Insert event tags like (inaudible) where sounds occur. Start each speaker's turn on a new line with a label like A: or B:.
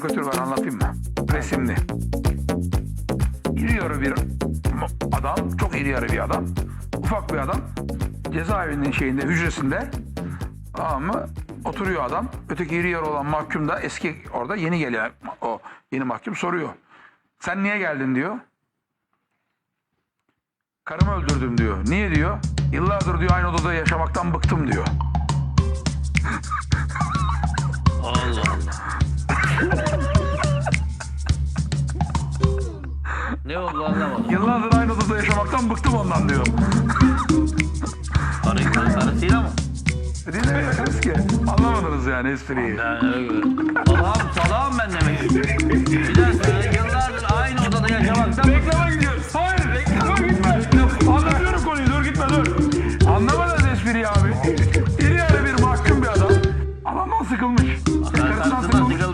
A: karikatür var anlatayım mı? Resimli. İri yarı bir adam, çok iri yarı bir adam. Ufak bir adam. Cezaevinin şeyinde, hücresinde. Tamam mı? Oturuyor adam. Öteki iri yarı olan mahkum da eski orada yeni gelen o yeni mahkum soruyor. Sen niye geldin diyor. Karımı öldürdüm diyor. Niye diyor? Yıllardır diyor aynı odada yaşamaktan bıktım diyor.
B: Allah Allah. (laughs) Ne oldu anlamadım.
A: Yıllardır aynı odada yaşamaktan bıktım ondan diyor.
B: Karı karısıyla mı?
A: Dinlemiyorsunuz ki. Anlamadınız yani espriyi.
B: Ben öyle görüyorum. Salağım ben demek. Bir daha yıllardır aynı odada yaşamaktan bıktım. Reklama
A: gidiyoruz. Hayır reklama gitme. Anlatıyorum konuyu dur gitme dur. Anlamadınız espriyi abi. İri yarı bir mahkum bir adam. Adamdan sıkılmış. Karısından Karısından sıkılmış.